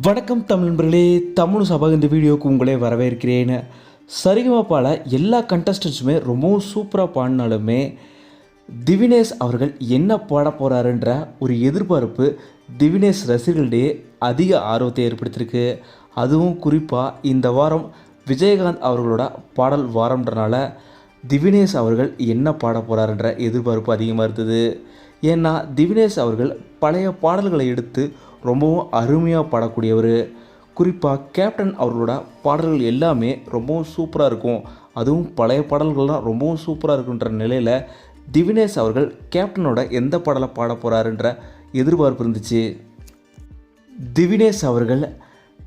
வணக்கம் தமிழ் நண்பர்களே தமிழ் சபா இந்த வீடியோவுக்கு உங்களே வரவேற்கிறேன். சரிகமாப்பால் எல்லா கண்டஸ்டன்ஸுமே ரொம்பவும் சூப்பராக பாடினாலுமே திவினேஷ் அவர்கள் என்ன பாட போகிறாருன்ற ஒரு எதிர்பார்ப்பு திவினேஷ் ரசிகர்களிடையே அதிக ஆர்வத்தை ஏற்படுத்தியிருக்கு. அதுவும் குறிப்பாக இந்த வாரம் விஜயகாந்த் அவர்களோட பாடல் வாரம்ன்றனால திவினேஷ் அவர்கள் என்ன பாட போகிறாருன்ற எதிர்பார்ப்பு அதிகமாக இருந்தது. ஏன்னா திவினேஷ் அவர்கள் பழைய பாடல்களை எடுத்து ரொம்பவும் அருமையாக பாடக்கூடியவர். குறிப்பாக கேப்டன் அவர்களோட பாடல்கள் எல்லாமே ரொம்பவும் சூப்பராக இருக்கும். அதுவும் பழைய பாடல்கள்லாம் ரொம்பவும் சூப்பராக இருக்குன்ற நிலையில் திவினேஷ் அவர்கள் கேப்டனோட எந்த பாடலை பாட போகிறாருன்ற எதிர்பார்ப்பு இருந்துச்சு. திவினேஷ் அவர்கள்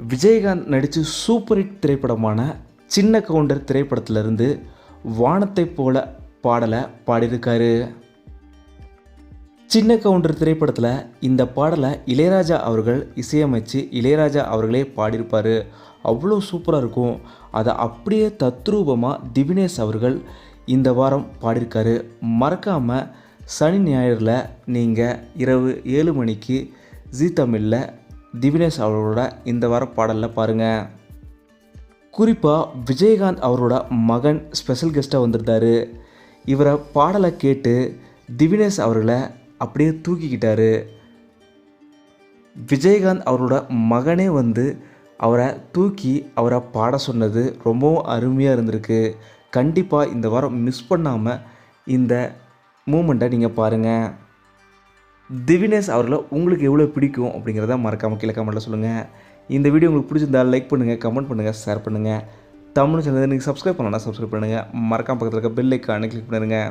விஜயகாந்த் நடித்து சூப்பர் ஹிட் திரைப்படமான சின்ன கவுண்டர் திரைப்படத்திலிருந்து வானத்தைப் போல பாடலை பாடியிருக்காரு. சின்ன கவுண்டர் திரைப்படத்தில் இந்த பாடலை இளையராஜா அவர்கள் இசையமைச்சு இளையராஜா அவர்களே பாடியிருப்பார். அவ்வளோ சூப்பராக இருக்கும். அதை அப்படியே தத்ரூபமாக திவினேஷ் அவர்கள் இந்த வாரம் பாடியிருக்காரு. மறக்காமல் சனி ஞாயிறில் நீங்கள் இரவு ஏழு மணிக்கு ஜீ தமிழில் திவினேஷ் அவர்களோட இந்த வார பாடலில் பாருங்கள் குறிப்பாக விஜயகாந்த் அவரோட மகன் ஸ்பெஷல் கெஸ்ட்டாக வந்திருந்தாரு. இவரை பாடலை கேட்டு திவினேஷ் அவர்களை அப்படியே தூக்கிக்கிட்டாரு. விஜயகாந்த் அவரோட மகனே வந்து அவரை தூக்கி அவரை பாட சொன்னது ரொம்பவும் அருமையாக இருந்திருக்கு. கண்டிப்பாக இந்த வாரம் மிஸ் பண்ணாமல் இந்த மூமெண்ட்டை நீங்கள் பாருங்கள் திவினேஷ் அவர்களை உங்களுக்கு எவ்வளோ பிடிக்கும் அப்படிங்கிறத மறக்காமல் கீழே கமெண்ட்டில் சொல்லுங்கள் இந்த வீடியோ உங்களுக்கு பிடிச்சிருந்தால் லைக் பண்ணுங்கள் கமெண்ட் பண்ணுங்கள் ஷேர் பண்ணுங்கள் தமிழ் சேனல் நீங்கள் சப்ஸ்கிரைப் பண்ணலாம் சப்ஸ்கிரைப் பண்ணுங்கள் மறக்காம பக்கத்தில் இருக்க பெல் ஐக்கானு கிளிக் பண்ணுங்கள்